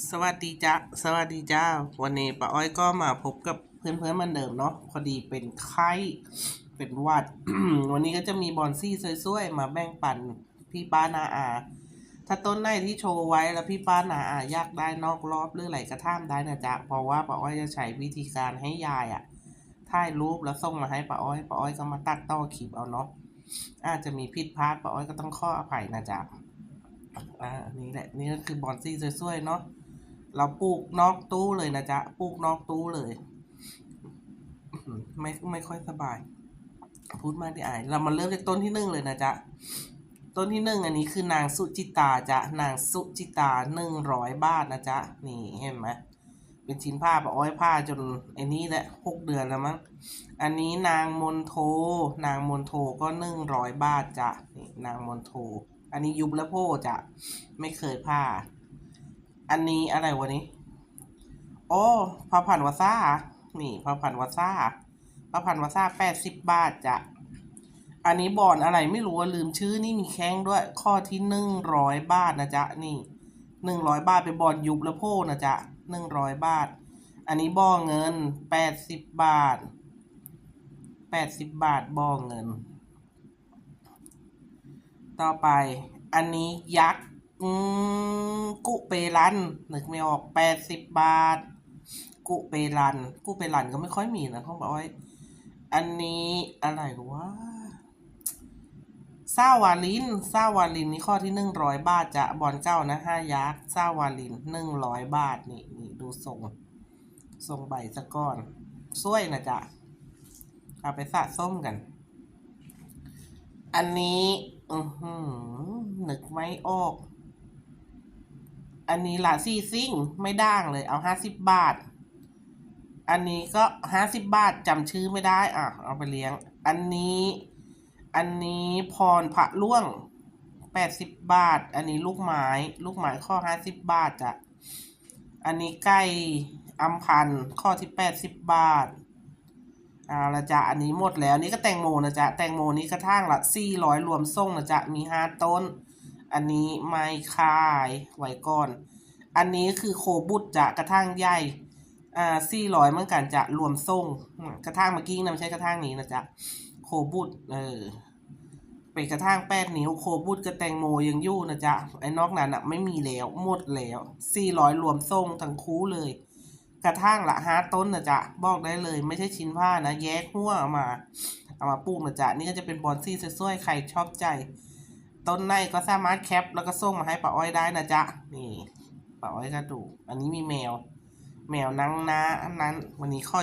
สวัสดีจ้าสวัสดีจ้า วันนี้ป้าอ้อยก็มาพบกับเพื่อนเหมือนเดิมเนาะพอดีเป็นไข้ เป็นวัด วันนี้ก็จะมีบอนซี่สวยๆ มาแบ่งปันพี่ป้านาอา ถ้าต้นไหนที่โชว์ไว้แล้วพี่ป้านาอาอยากได้นอกรอบหรืออะไรก็ท่ามได้นะจ๊ะ เพราะว่าป้าอ้อยจะใช้วิธีการให้ยายอะถ่ายรูปแล้วส่งมาให้ป้าอ้อยป้าอ้อยก็มาตัดต่อคลิปเอาเนาะ อาจจะมีผิดพลาดป้าอ้อยก็ต้องข้ออภัยนะจ๊ะอ่านี่แหละนี่ก็คือบอนซี่สวยๆเนาะ เราปลูกนอกตู้เลยนะจ๊ะปลูกนอกตู้เลย ไม่ไม่ค่อยสบาย พูดมากที่อาย เรามาเริ่มจากต้นที่หนึ่งเลยนะจ๊ะต้นที่หนึ่งอันนี้คือนางสุจิตาจ๊ะนางสุจิตาหนึ่งร้อยบาทนะจ๊ะนี่เห็นไหมเป็นชิ้นผ้าปะอ้อยผ้าจนไอ้นี้แหละหกเดือนแล้วมั้งอันนี้นางมนโท นางมนโทก็หนึ่งร้อยบาทจ้ะนี่นางมนโท อันนี้ยุบและโพจ้ะไม่เคยผ้า อันนี้อะไรวะนี้ โอ้พระพันวาซ่า นี่พระพันวาซ่าพระพันวาซ่าแปดสิบบาทจ้ะ อันนี้บอนอะไรไม่รู้ว่าลืมชื่อนี่มีแข้งด้วย ข้อที่หนึ่งร้อยบาทนะจ๊ะ นี่หนึ่งร้อยบาทเป็นบอนยุบและโพนะจ๊ะหนึ่งร้อยบาท อันนี้บ่อเงินแปดสิบบาทแปดสิบบาทบ่อเงิน ต่อไป อันนี้ยักษ์ อืมกุเปรันนึกไม่ออกแปดสิบบาท กุเปรัน กุเปรันก็ไม่ค่อยมีนะเขาบอกว่าอันนี้อะไรวะซาวาลินซาวาลินนี่ข้อที่หนึ่งร้อยบาทจะบอลเก้านะห้ายักษ์ซาวาลินหนึ่งร้อยบาทนี่นี่ดูทรงทรงใบสะก้อนสวยนะจ๊ะเอาไปสะส้มกัน อันนี้ อือหือนึกไม่ออก อันนี้ลาซี่ซิ่งไม่ด่างเลยเอาห้าสิบบาท อันนี้ก็ห้าสิบบาทจำชื่อไม่ได้อะเอาไปเลี้ยง อันนี้ อันนี้พรพระล่วงแปดสิบบาท อันนี้ลูกไม้ ลูกไม้ข้อห้าสิบบาทจ้ะ อันนี้ไก่อัมพันข้อที่แปดสิบบาทเอาละจ้ะอันนี้หมดแล้วนี่ก็แตงโมนะจ๊ะแตงโมนี้กระทั่งละสี่ร้อยรวมส่งนะจ๊ะมีห้าต้น อันนี้ไม่ขายไว้ก่อน อันนี้คือโคบุตจะกระทั่งใหญ่อ่าสี่ร้อยเมื่อกันจะรวมส่งกระทั่งเมื่อกี้นะไม่ใช่กระทั่งนี้นะจ๊ะโคบุตเออเป็นกระทั่งแปดนิ้วโคบุตกับแตงโมยังยู่นะจ๊ะไอ้นอกนั้นอะไม่มีแล้วหมดแล้วสี่ร้อยรวมส่งทั้งคู่เลย กระทั่งละห้าต้นนะจ๊ะบอกได้เลย ไม่ใช่ชิ้นผ้านะแยกหัวเอามาเอามาปลูกนะจ๊ะนี่ก็จะเป็นบอนซี่สวยๆใครชอบใจ ต้นในก็สามารถแคปแล้วก็ส่งมาให้ป้าอ้อยได้นะจ๊ะ นี่ป้าอ้อยก็ดู อันนี้มีแมว แมวนั่งนะอันนั้น วันนี้ข้อ